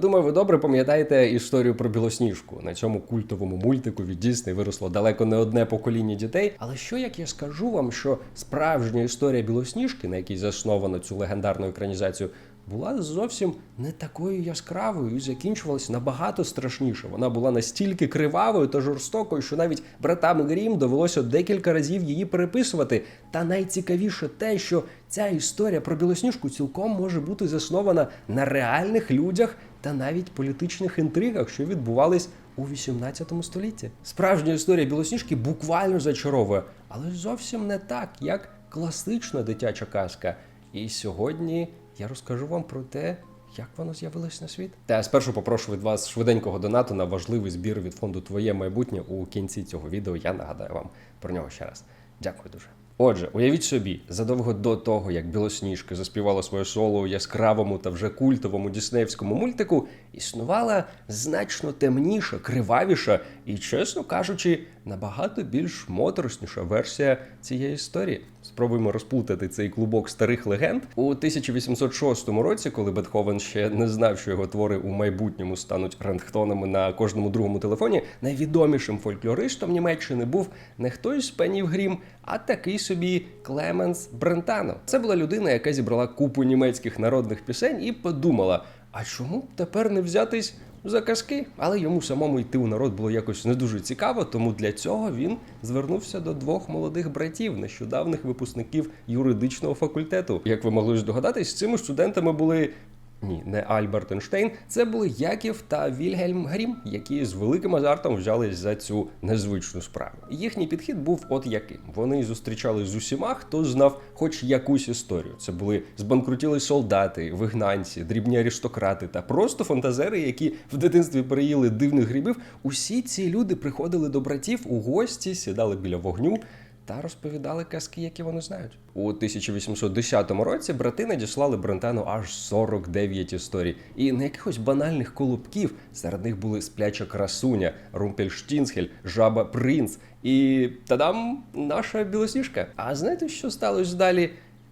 Думаю, ви добре пам'ятаєте історію про білосніжку. На цьому культовому мультику від Дісней виросло далеко не одне покоління дітей. Але що як я скажу вам, що справжня історія білосніжки, на якій засновано цю легендарну екранізацію, була зовсім не такою яскравою і закінчувалась набагато страшніше. Вона була настільки кривавою та жорстокою, що навіть братам Грім довелося декілька разів її переписувати. Та найцікавіше те, що ця історія про білосніжку цілком може бути заснована на реальних людях та навіть політичних інтригах, що відбувались у 18 столітті. Справжня історія білосніжки буквально зачаровує, але зовсім не так, як класична дитяча казка. І сьогодні я розкажу вам про те, як воно з'явилось на світ. Та спершу попрошу від вас швиденького донату на важливий збір від фонду Твоє майбутнє у кінці цього відео. Я нагадаю вам про нього ще раз. Дякую дуже. Отже, уявіть собі, задовго до того, як Білосніжка заспівала своє соло у яскравому та вже культовому діснеївському мультику, існувала значно темніша, кривавіша і, чесно кажучи, набагато більш моторошніша версія цієї історії. Спробуємо розплутати цей клубок старих легенд. У 1806 році, коли Бетховен ще не знав, що його твори у майбутньому стануть рентгтонами на кожному другому телефоні, найвідомішим фольклористом Німеччини був не хтось з пенів Грім, а такий собі Клеменс Брентано. Це була людина, яка зібрала купу німецьких народних пісень і подумала: а чому б тепер не взятись за казки? Але йому самому йти у народ було якось не дуже цікаво, тому для цього він звернувся до двох молодих братів, нещодавних випускників юридичного факультету. Як ви могли здогадатись, цими студентами були. Ні, не Альберт Ейнштейн, це були Яків та Вільгельм Грім, які з великим азартом взялись за цю незвичну справу. Їхній підхід був от яким: вони зустрічались з усіма, хто знав хоч якусь історію. Це були збанкрутілі солдати, вигнанці, дрібні аристократи та просто фантазери, які в дитинстві переїли дивних грибів. Усі ці люди приходили до братів у гості, сідали біля вогню та розповідали казки, які вони знають. У 1810 році брати надіслали Брентану аж 49 історій, і не якихось банальних колобків. Серед них були спляча красуня, Румпельштінсхель, жаба Принц і тадам наша білосніжка. А знаєте, що сталося далі?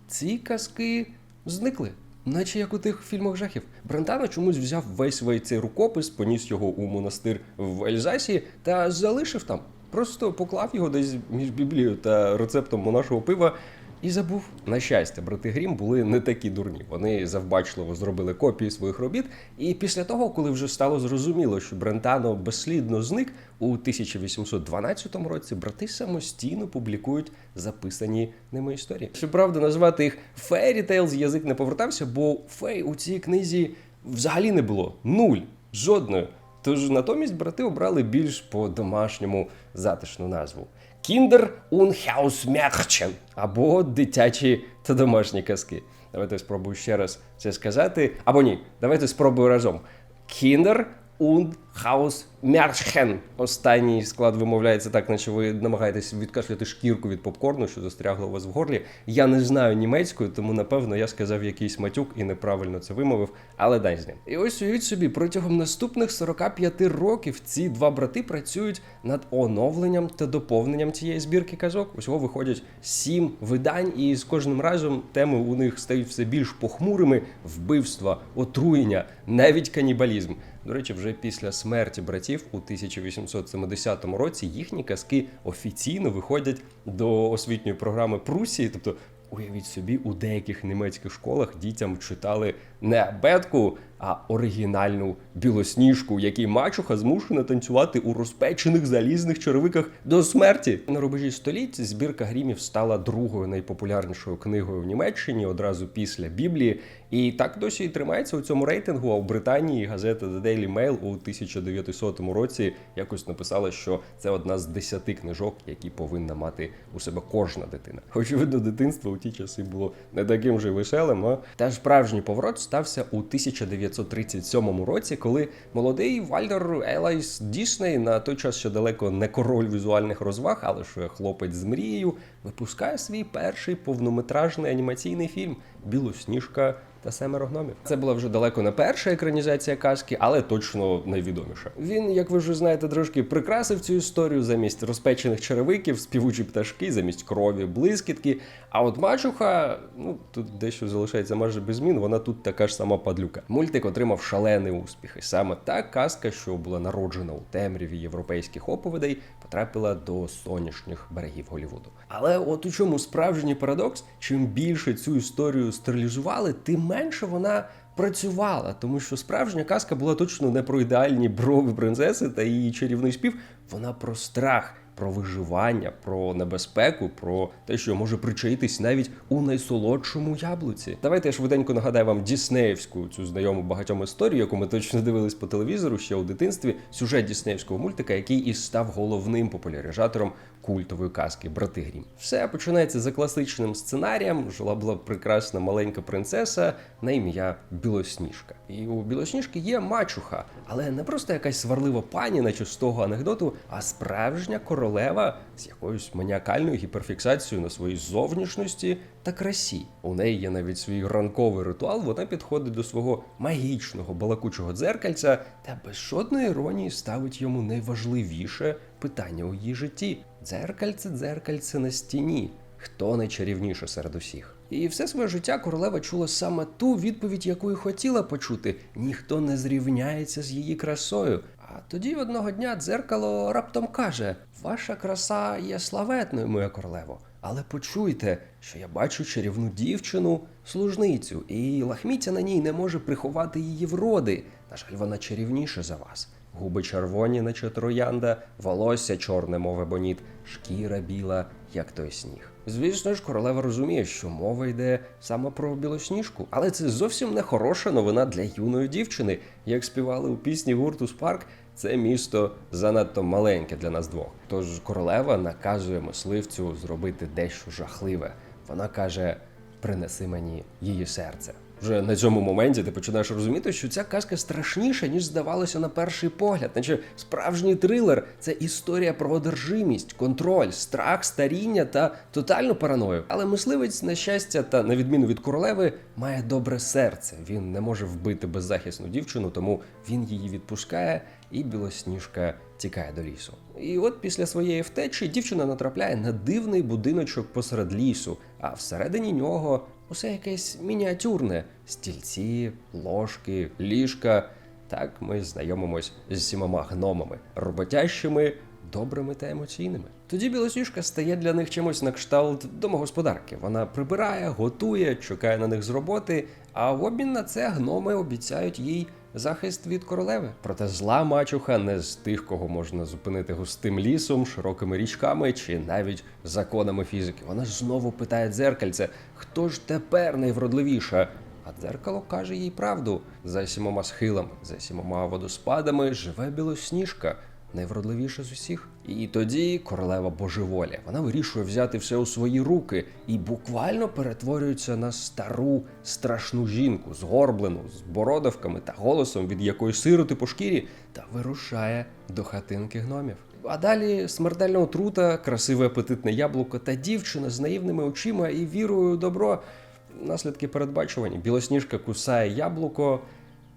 Ці казки зникли. Наче як у тих фільмах жахів. Брентано чомусь взяв весь цей рукопис, поніс його у монастир в Ельзасі та залишив там. Просто поклав його десь між біблією та рецептом монашого пива і забув. На щастя, брати Грім були не такі дурні. Вони завбачливо зробили копії своїх робіт. І після того, коли вже стало зрозуміло, що Брентано безслідно зник, у 1812 році брати самостійно публікують записані ними історії. Щоправда, назвати їх Fairy Tales язик не повертався, бо фей у цій книзі взагалі не було. Нуль. Жодної. Тож натомість брати обрали більш по-домашньому затишну назву Kinder und Hausmärchen або дитячі та домашні казки. Давайте спробую ще раз це сказати. Або ні, давайте спробую разом. Kinder Hausmärchen. Останній склад вимовляється так, наче ви намагаєтесь відкашляти шкірку від попкорну, що застрягло у вас в горлі. Я не знаю німецькою, тому напевно я сказав якийсь матюк і неправильно це вимовив, але дай з ним. І ось уявіть собі, протягом наступних 45 років ці два брати працюють над оновленням та доповненням цієї збірки казок. Усього виходять сім видань, і з кожним разом теми у них стають все більш похмурими: вбивства, отруєння, навіть канібалізм. До речі, вже після смерті братів у 1870 році їхні казки офіційно виходять до освітньої програми Прусії. Тобто, уявіть собі, у деяких німецьких школах дітям читали не абетку, а оригінальну білосніжку, в якій мачуха змушена танцювати у розпечених залізних черевиках до смерті. На рубежі століть збірка грімів стала другою найпопулярнішою книгою в Німеччині одразу після Біблії. І так досі і тримається у цьому рейтингу. А у Британії газета The Daily Mail у 1900 році якось написала, що це одна з десяти книжок, які повинна мати у себе кожна дитина. Очевидно, дитинство у ті часи було не таким же веселим. А та справжній поворот стався у 1937 році, коли молодий Вальдер Елайс Дісней на той час ще далеко не король візуальних розваг, але що хлопець з мрією, випускає свій перший повнометражний анімаційний фільм Білосніжка та семеро гномів. Це була вже далеко не перша екранізація казки, але точно найвідоміша. Він, як ви вже знаєте, трошки прикрасив цю історію замість розпечених черевиків, співучі пташки, замість крові, блискітки. А от мачуха, ну тут дещо залишається майже без змін. Вона тут така ж сама падлюка. Мультик отримав шалений успіх, і саме та казка, що була народжена у темряві європейських оповідей, потрапила до сонячних берегів Голівуду. Але от у чому справжній парадокс, чим більше цю історію стерилізували, тим менше вона працювала, тому що справжня казка була точно не про ідеальні брови принцеси та її чарівний спів, вона про страх. Про виживання, про небезпеку, про те, що може причаїтись навіть у найсолодшому яблуці. Давайте я швиденько нагадаю вам Діснеївську цю знайому багатьом історію, яку ми точно дивились по телевізору ще у дитинстві. Сюжет Діснеївського мультика, який і став головним популяризатором культової казки Брати Грім. Все починається за класичним сценарієм. Жила була прекрасна маленька принцеса на ім'я Білосніжка. І у Білосніжки є мачуха, але не просто якась сварлива пані, наче з того анекдоту, а справжня королева з якоюсь маніакальною гіперфіксацією на своїй зовнішності та красі. У неї є навіть свій ранковий ритуал. Вона підходить до свого магічного балакучого дзеркальця та без жодної іронії ставить йому найважливіше питання у її житті: дзеркальце, дзеркальце на стіні. Хто найчарівніше серед усіх? І все своє життя королева чула саме ту відповідь, яку й хотіла почути: ніхто не зрівняється з її красою. А тоді одного дня дзеркало раптом каже: Ваша краса є славетною, моя королево. Але почуйте, що я бачу чарівну дівчину, служницю, і лахміття на ній не може приховати її вроди. На жаль, вона чарівніша за вас. Губи червоні, наче троянда, волосся чорне, мов ебоніт, шкіра біла, як той сніг. Звісно ж, королева розуміє, що мова йде саме про білосніжку, але це зовсім не хороша новина для юної дівчини. Як співали у пісні гурту Спарк, це місто занадто маленьке для нас двох. Тож королева наказує мисливцю зробити дещо жахливе. Вона каже: принеси мені її серце. Вже на цьому моменті ти починаєш розуміти, що ця казка страшніша, ніж здавалося на перший погляд. Наче справжній трилер це історія про одержимість, контроль, страх, старіння та тотальну параною. Але мисливець, на щастя, та на відміну від королеви, має добре серце. Він не може вбити беззахисну дівчину, тому він її відпускає, і білосніжка тікає до лісу. І от після своєї втечі дівчина натрапляє на дивний будиночок посеред лісу, а всередині нього усе якесь мініатюрне: стільці, ложки, ліжка. Так ми знайомимось з сімома гномами, роботящими, добрими та емоційними. Тоді білосніжка стає для них чимось на кшталт домогосподарки. Вона прибирає, готує, чекає на них з роботи, а в обмін на це гноми обіцяють їй захист від королеви. Проте зла мачуха не з тих, кого можна зупинити густим лісом, широкими річками чи навіть законами фізики. Вона знову питає дзеркальце, хто ж тепер найвродливіша? А дзеркало каже їй правду: за сімома схилами, за сімома водоспадами живе білосніжка. Найвродливіша з усіх. І тоді королева божеволі. Вона вирішує взяти все у свої руки і буквально перетворюється на стару страшну жінку, згорблену, з бородавками та голосом, від якої сироти по шкірі, та вирушає до хатинки гномів. А далі смертельна отрута, красиве апетитне яблуко та дівчина з наївними очима і вірою у добро. Наслідки передбачувані. Білосніжка кусає яблуко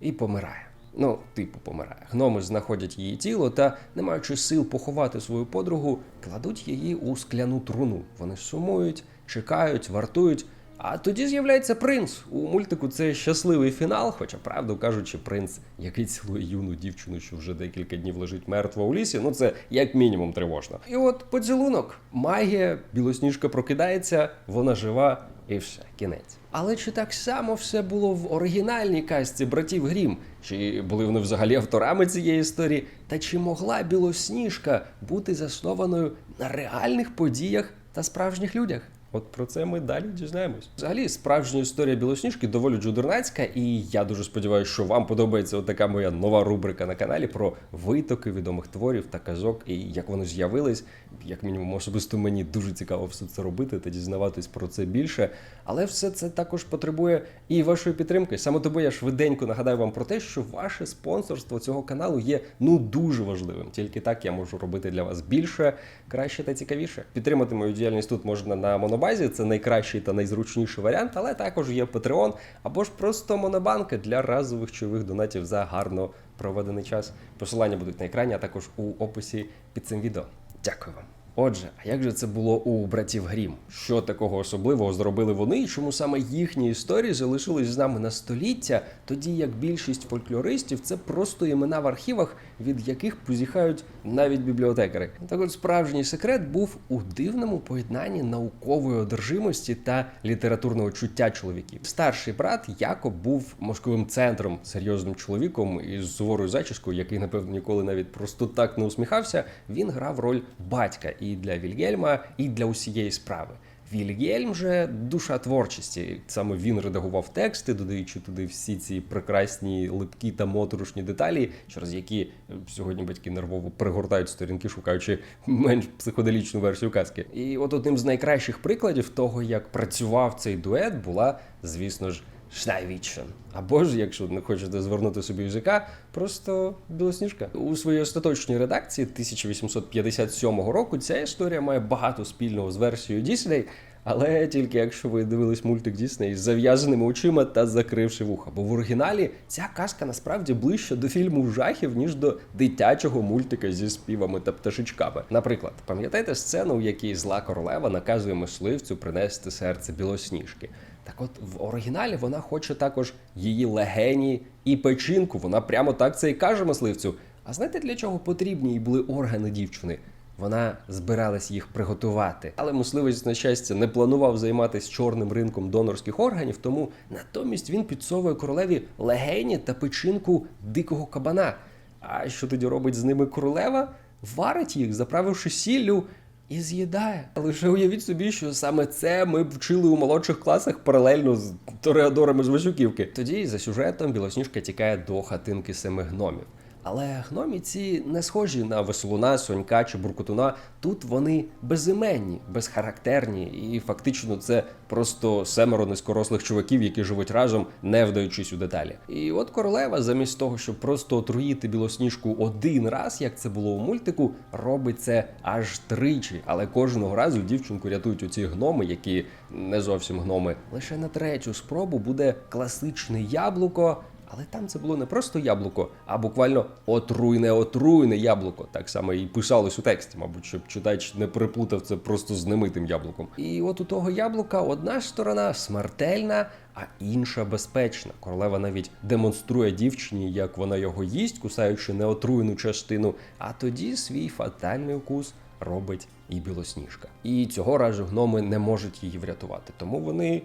і помирає. Ну, типу, помирає. Гноми знаходять її тіло та, не маючи сил поховати свою подругу, кладуть її у скляну труну. Вони сумують, чекають, вартують. А тоді з'являється принц. У мультику це щасливий фінал, хоча, правду кажучи, принц, який цілує юну дівчину, що вже декілька днів лежить мертва у лісі, ну це як мінімум тривожно. І от поцілунок, магія, білосніжка прокидається, вона жива, і все, кінець. Але чи так само все було в оригінальній казці братів Грім? Чи були вони взагалі авторами цієї історії? Та чи могла білосніжка бути заснованою на реальних подіях та справжніх людях? От про це ми далі дізнаємось. Взагалі, справжня історія білосніжки доволі джудернацька, і я дуже сподіваюся, що вам подобається от така моя нова рубрика на каналі про витоки відомих творів та казок і як вони з'явились. Як мінімум, особисто мені дуже цікаво все це робити та дізнаватись про це більше. Але все це також потребує і вашої підтримки. Саме тому я швиденько нагадаю вам про те, що ваше спонсорство цього каналу є ну дуже важливим. Тільки так я можу робити для вас більше, краще та цікавіше. Підтримати мою діяльність тут можна на Монобанку, інфобазі. Це найкращий та найзручніший варіант, але також є Patreon або ж просто монобанки для разових чайових донатів за гарно проведений час. Посилання будуть на екрані, а також у описі під цим відео. Дякую вам. Отже, а як же це було у братів Грім? Що такого особливого зробили вони, і чому саме їхні історії залишились з нами на століття, тоді як більшість фольклористів це просто імена в архівах, від яких позіхають навіть бібліотекари. Так от справжній секрет був у дивному поєднанні наукової одержимості та літературного чуття чоловіків. Старший брат Якоб був мозковим центром, серйозним чоловіком із суворою зачіскою, який, напевно, ніколи навіть просто так не усміхався. Він грав роль батька і для Вільгельма, і для усієї справи. Вільгельм же душа творчості. Саме він редагував тексти, додаючи туди всі ці прекрасні липкі та моторошні деталі, через які е, сьогодні батьки нервово пригортають сторінки, шукаючи менш психоделічну версію казки. І от одним з найкращих прикладів того, як працював цей дует, була, звісно ж. Шнайвічен. Або ж, якщо не хочете звернути собі язика, просто білосніжка. У своїй остаточній редакції 1857 року ця історія має багато спільного з версією Дісней, але тільки якщо ви дивились мультик Дісней з зав'язаними очима та закривши вуха. Бо в оригіналі ця казка насправді ближче до фільму жахів, ніж до дитячого мультика зі співами та пташечками. Наприклад, пам'ятаєте сцену, в якій зла королева наказує мисливцю принести серце білосніжки? Так от в оригіналі вона хоче також її легені і печінку. Вона прямо так це і каже мисливцю. А знаєте, для чого потрібні їй були органи дівчини? Вона збиралась їх приготувати. Але мисливець, на щастя, не планував займатися чорним ринком донорських органів, тому натомість він підсовує королеві легені та печінку дикого кабана. А що тоді робить з ними королева? Варить їх, заправивши сіллю і з'їдає. Лише уявіть собі, що саме це ми вчили у молодших класах паралельно з тореадорами з Васюківки. Тоді за сюжетом білосніжка тікає до хатинки семи гномів. Але гномі ці не схожі на веселуна, сонька чи буркутуна. Тут вони безіменні, безхарактерні, і фактично це просто семеро низькорослих чуваків, які живуть разом, не вдаючись у деталі. І от королева, замість того, щоб просто отруїти білосніжку один раз, як це було у мультику, робить це аж тричі. Але кожного разу дівчинку рятують оці гноми, які не зовсім гноми. Лише на третю спробу буде класичне яблуко. Але там це було не просто яблуко, а буквально отруйне, отруйне яблуко. Так само і писалось у тексті, мабуть, щоб читач не переплутав це просто з немитим яблуком. І от у того яблука одна сторона смертельна, а інша безпечна. Королева навіть демонструє дівчині, як вона його їсть, кусаючи неотруйну частину. А тоді свій фатальний укус робить і білосніжка. І цього разу гноми не можуть її врятувати, тому вони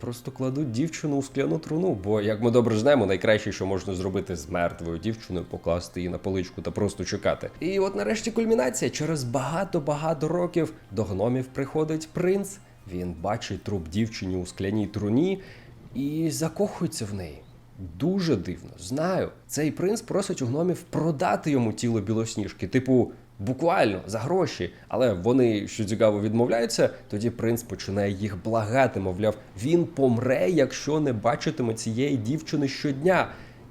Просто кладуть дівчину у скляну труну, бо, як ми добре знаємо, найкраще, що можна зробити з мертвою дівчиною, покласти її на поличку та просто чекати. І от нарешті кульмінація. Через багато-багато років до гномів приходить принц. Він бачить труп дівчині у скляній труні і закохується в неї. Дуже дивно, знаю. Цей принц просить у гномів продати йому тіло білосніжки, типу. Буквально за гроші, але вони що цікаво відмовляються. Тоді принц починає їх благати. Мовляв, він помре, якщо не бачитиме цієї дівчини щодня.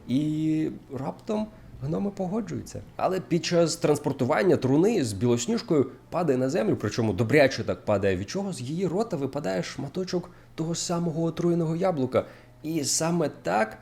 І раптом гноми погоджуються. Але під час транспортування труни з білосніжкою падає на землю, причому добряче так падає, від чого з її рота випадає шматочок того самого отруєного яблука. І саме так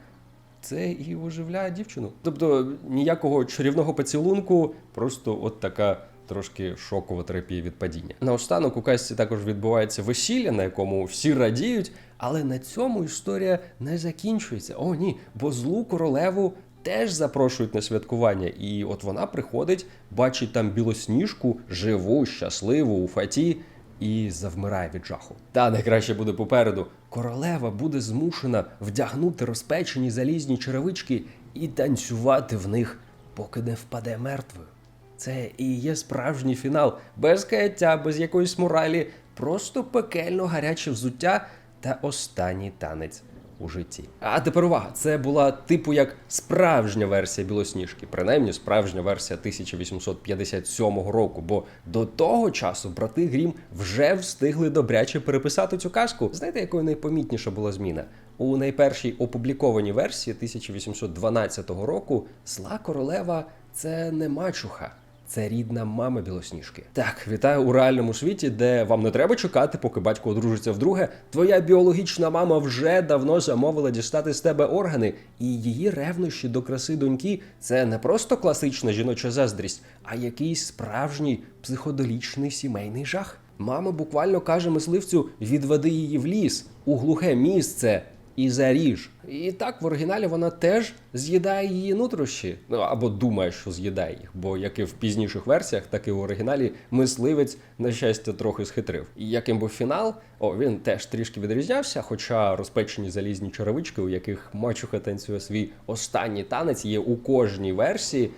це і оживляє дівчину. Тобто ніякого чарівного поцілунку, просто от така. Трошки шокова терапія від падіння. Наостанок у казці також відбувається весілля, на якому всі радіють, але на цьому історія не закінчується. О, ні, бо злу королеву теж запрошують на святкування. І от вона приходить, бачить там білосніжку, живу, щасливу у фаті. І завмирає від жаху. Та найкраще буде попереду. Королева буде змушена вдягнути розпечені залізні черевички і танцювати в них, поки не впаде мертвою. Це і є справжній фінал, без каяття, без якоїсь моралі, просто пекельно гаряче взуття та останній танець у житті. А тепер увага, це була типу як справжня версія білосніжки, принаймні справжня версія 1857 року. Бо до того часу брати Грім вже встигли добряче переписати цю казку. Знаєте, якою найпомітніша була зміна? У найпершій опублікованій версії 1812 року зла королева це не мачуха. Це рідна мама білосніжки. Так, вітаю у реальному світі, де вам не треба чекати, поки батько одружиться вдруге. Твоя біологічна мама вже давно замовила дістати з тебе органи, і її ревнощі до краси доньки це не просто класична жіноча заздрість, а якийсь справжній психодолічний сімейний жах. Мама буквально каже мисливцю: відведи її в ліс у глухе місце і заріж. І так в оригіналі вона теж з'їдає її нутрощі. Ну або думає, що з'їдає їх. Бо як і в пізніших версіях, так і в оригіналі мисливець, на щастя, трохи схитрив. І яким був фінал, о, він теж трішки відрізнявся, хоча розпечені залізні черевички, у яких мачуха танцює свій останній танець, є у кожній версії.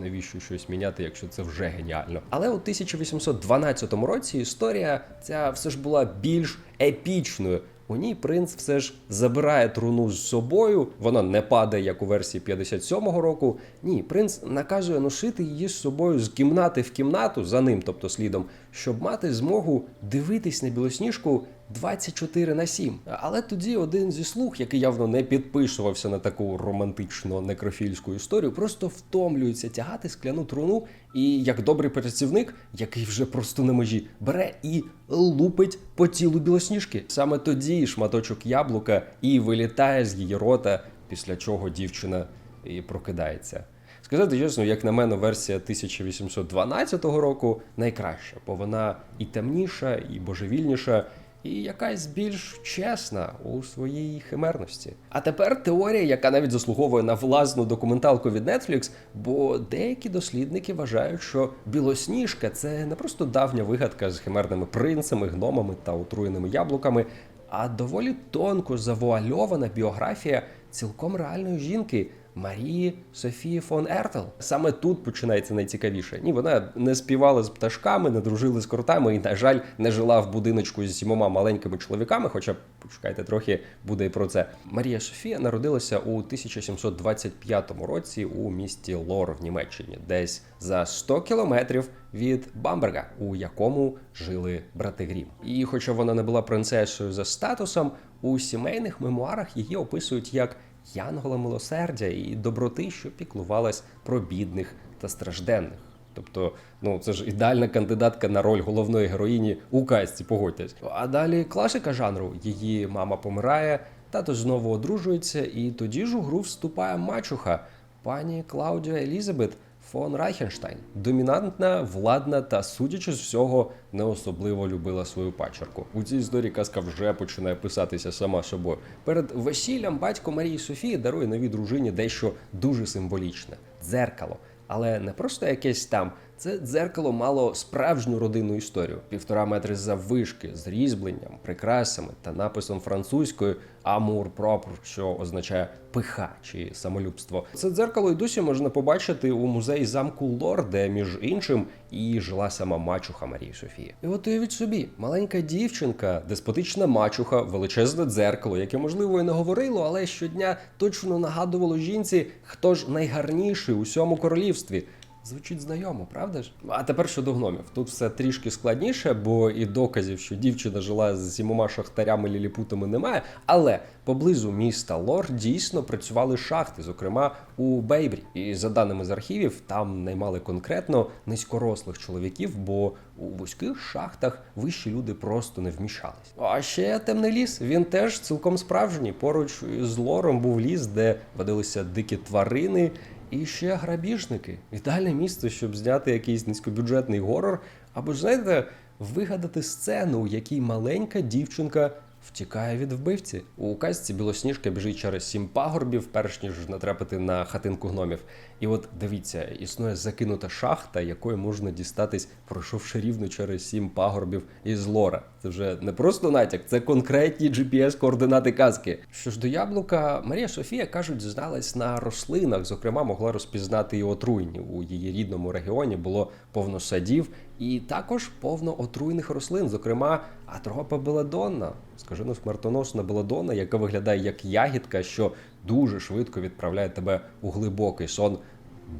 Навіщо щось міняти, якщо це вже геніально? Але у 1812 році історія ця все ж була більш епічною. У ній принц все ж забирає труну з собою. Вона не падає, як у версії 57-го року. Ні, принц наказує носити її з собою з кімнати в кімнату за ним, тобто слідом, щоб мати змогу дивитись на білосніжку 24 на 7. Але тоді один зі слуг, який явно не підписувався на таку романтично некрофільську історію, просто втомлюється тягати скляну труну, і як добрий працівник, який вже просто на межі, бере і лупить по тілу білосніжки. Саме тоді шматочок яблука і вилітає з її рота, після чого дівчина і прокидається. Сказати чесно, як на мене, версія 1812 року найкраща, бо вона і темніша, і божевільніша, і якась більш чесна у своїй химерності. А тепер теорія, яка навіть заслуговує на власну документалку від Netflix, бо деякі дослідники вважають, що білосніжка це не просто давня вигадка з химерними принцами, гномами та отруєними яблуками, а доволі тонко завуальована біографія цілком реальної жінки. Марії Софії фон Ертел. Саме тут починається найцікавіше. Ні, вона не співала з пташками, не дружили з кротами і, на жаль, не жила в будиночку з сімома маленькими чоловіками. Хоча почекайте трохи буде і про це. Марія Софія народилася у 1725 році у місті Лор в Німеччині, десь за 100 кілометрів від Бамберга, у якому жили брати Грім. І, хоча вона не була принцесою за статусом, у сімейних мемуарах її описують як янгола милосердя і доброти, що піклувалась про бідних та стражденних. Тобто, ну це ж ідеальна кандидатка на роль головної героїні у казці, погодьтесь. А далі класика жанру: її мама помирає, тато знову одружується, і тоді ж у гру вступає мачуха, пані Клаудія Елізабет фон Райхенштайн. Домінантна, владна та, судячи з всього, не особливо любила свою пачерку. У цій історії казка вже починає писатися сама собою. Перед весіллям батько Марії Софії дарує новій дружині дещо дуже символічне дзеркало. Але не просто якесь там. Це дзеркало мало справжню родинну історію: півтора метри заввишки з різьбленням, прикрасами та написом французькою Амур пропр, що означає пиха чи самолюбство. Це дзеркало й досі можна побачити у музеї замку Лор, де між іншим і жила сама мачуха Марії Софії. І от уявіть собі, маленька дівчинка, деспотична мачуха, величезне дзеркало, яке можливо і не говорило, але щодня точно нагадувало жінці, хто ж найгарніший у всьому королівстві. Звучить знайомо, правда ж? А тепер щодо гномів. Тут все трішки складніше, бо і доказів, що дівчина жила з сімома шахтарями ліліпутами, немає. Але поблизу міста Лор дійсно працювали шахти, зокрема у Бейбрі. І за даними з архівів, там наймали конкретно низькорослих чоловіків, бо у вузьких шахтах вищі люди просто не вміщались. А ще темний ліс. Він теж цілком справжній. Поруч з лором був ліс, де водилися дикі тварини. І ще грабіжники. Ідеальне місце, щоб зняти якийсь низькобюджетний горор, або ж знаєте, вигадати сцену, у якій маленька дівчинка втікає від вбивці. У казці білосніжка біжить через сім пагорбів, перш ніж натрапити на хатинку гномів. І от дивіться, існує закинута шахта, якою можна дістатись, пройшовши рівно через сім пагорбів із лора. Це вже не просто натяк, це конкретні GPS-координати казки. Що ж до яблука, Марія Софія кажуть, зналась на рослинах. Зокрема, могла розпізнати і отруйні. У її рідному регіоні було повно садів і також повно отруйних рослин, зокрема, атропа беладонна, скажено смертоносна беладонна, яка виглядає як ягідка, що дуже швидко відправляє тебе у глибокий сон.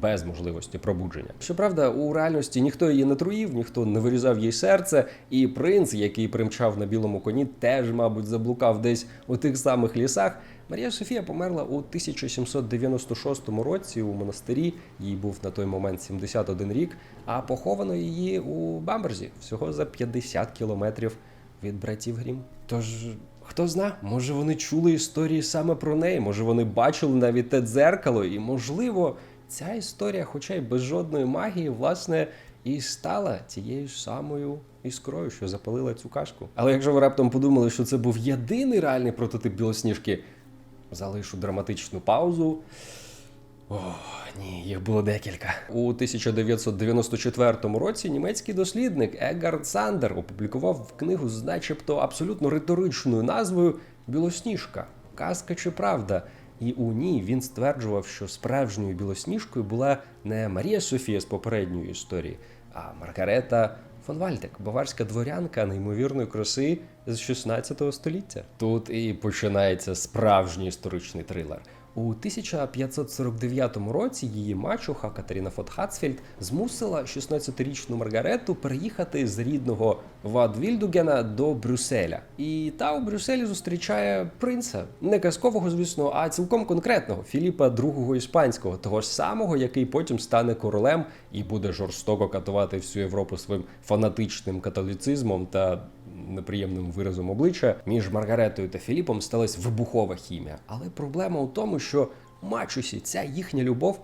без можливості пробудження. Щоправда, у реальності ніхто її не труїв, ніхто не вирізав їй серце, і принц, який примчав на білому коні, теж, мабуть, заблукав десь у тих самих лісах. Марія Софія померла у 1796 році у монастирі. Їй був на той момент 71 рік, а поховано її у Бамберзі всього за 50 кілометрів від братів Грім. Тож, хто зна, може вони чули історії саме про неї, може вони бачили навіть те дзеркало, і можливо, ця історія, хоча й без жодної магії, власне, і стала тією самою іскрою, що запалила цю кашку. Але якщо ви раптом подумали, що це був єдиний реальний прототип білосніжки, залишу драматичну паузу. О, ні, їх було декілька. У 1994 році німецький дослідник Егард Сандер опублікував книгу з начебто абсолютно риторичною назвою Білосніжка. Казка чи правда? І у ній він стверджував, що справжньою білосніжкою була не Марія Софія з попередньої історії, а Маргарета фон Вальтек, баварська дворянка неймовірної краси з 16 століття. Тут і починається справжній історичний трилер. У 1549 році її мачуха Катерина Фотхацфельд змусила 16-річну Маргарету переїхати з рідного Вадвільдугена до Брюсселя. І та у Брюсселі зустрічає принца, не казкового, звісно, а цілком конкретного Філіпа II іспанського, того ж самого, який потім стане королем і буде жорстоко катувати всю Європу своїм фанатичним католіцизмом та неприємним виразом обличчя. Між Маргаретою та Філіпом сталася вибухова хімія. Але проблема у тому, що мачусі ця їхня любов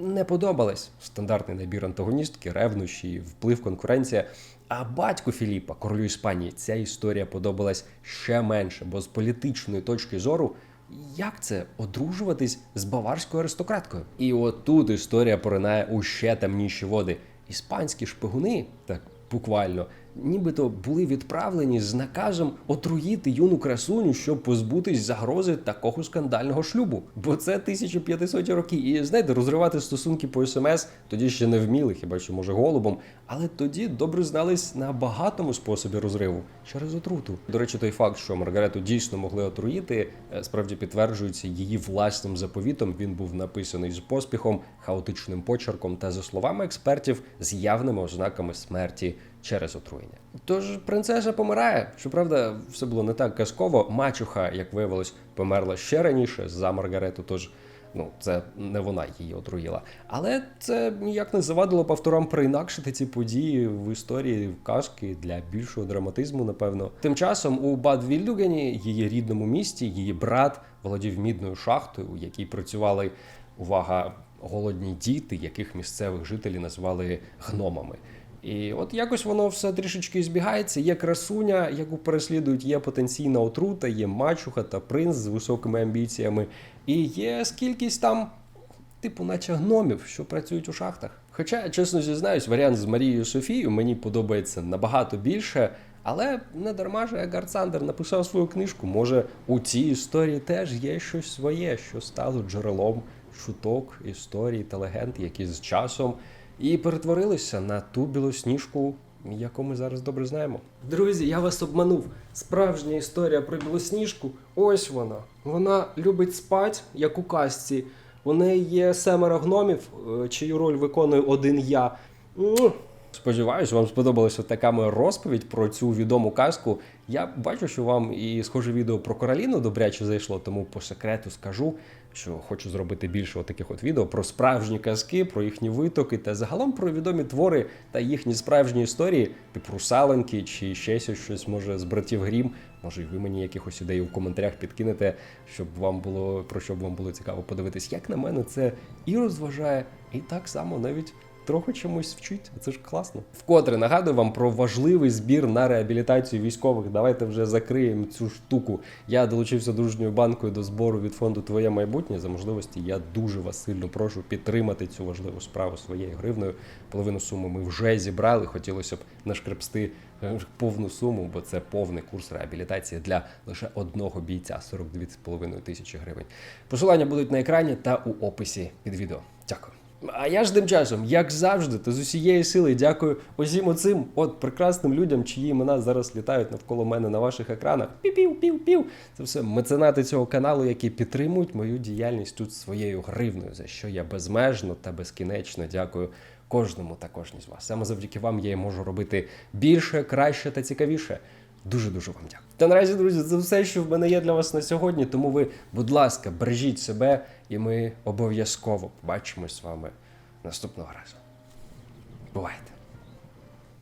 не подобалась. Стандартний набір антагоністки, ревнощі, вплив конкуренція. А батьку Філіпа, королю Іспанії, ця історія подобалась ще менше, бо з політичної точки зору. Як це одружуватись з баварською аристократкою? І от тут історія поринає у ще темніші води. Іспанські шпигуни, так буквально, нібито були відправлені з наказом отруїти юну красуню, щоб позбутись загрози такого скандального шлюбу. Бо це 1500 роки. І знаєте, розривати стосунки по смс тоді ще не вміли, хіба що може голубом. Але тоді добре знались на багатому способі розриву через отруту. До речі, той факт, що Маргарету дійсно могли отруїти, е, справді підтверджується її власним заповітом. Він був написаний з поспіхом, хаотичним почерком та, за словами експертів, з явними ознаками смерті через отруєння. Тож принцеса помирає. Щоправда, все було не так казково. Мачуха, як виявилось, померла ще раніше за Маргарету. Тож ну це не вона її отруїла. Але це ніяк не завадило б авторам переінакшити ці події в історії в казки для більшого драматизму, напевно. Тим часом у Бад Вільдугені, її рідному місті, її брат володів мідною шахтою, у якій працювали увага. Голодні діти, яких місцевих жителі назвали гномами. І от якось воно все трішечки збігається. Є красуня, яку переслідують, є потенційна отрута, є мачуха та принц з високими амбіціями, і є скількись там, типу, наче гномів, що працюють у шахтах. Хоча, чесно зізнаюсь, варіант з Марією Софією мені подобається набагато більше. Але не дарма ж Егард Сандер написав свою книжку. Може, у цій історії теж є щось своє, що стало джерелом шуток, історій та легенд, які з часом і перетворилися на ту білосніжку, яку ми зараз добре знаємо. Друзі, я вас обманув. Справжня історія про білосніжку. Ось вона. Вона любить спать, як у казці. У неї є семеро гномів, е, чию роль виконує один я. Сподіваюсь, вам сподобалася така моя розповідь про цю відому казку. Я бачу, що вам і схоже відео про Короліну добряче зайшло, тому по секрету скажу, що хочу зробити більше таких от відео про справжні казки, про їхні витоки та загалом про відомі твори та їхні справжні історії, типу русаленки чи ще щось може з братів Грім. Може, і ви мені якихось ідей у коментарях підкинете, щоб вам було про що б вам було цікаво подивитись. Як на мене, це і розважає, і так само навіть трохи чомусь вчить. Це ж класно. Вкотре нагадую вам про важливий збір на реабілітацію військових. Давайте вже закриємо цю штуку. Я долучився дружньою банкою до збору від фонду Твоє майбутнє. За можливості я дуже вас сильно прошу підтримати цю важливу справу своєю гривною. Половину суми ми вже зібрали. Хотілося б нашкребсти е, повну суму, бо це повний курс реабілітації для лише одного бійця 42,5 тисячі гривень. Посилання будуть на екрані та у описі під відео. Дякую. А я ж тим часом, як завжди, та з усієї сили дякую усім оцим от прекрасним людям, чиї імена зараз літають навколо мене на ваших екранах. Пів-пів-пів-пів. Це все меценати цього каналу, які підтримують мою діяльність тут своєю гривною, за що я безмежно та безкінечно дякую кожному та кожній з вас. Саме завдяки вам я можу робити більше, краще та цікавіше. Дуже дуже вам дякую. Та наразі, друзі, це все, що в мене є для вас на сьогодні. Тому ви, будь ласка, бережіть себе, і ми обов'язково побачимось з вами наступного разу. Бувайте!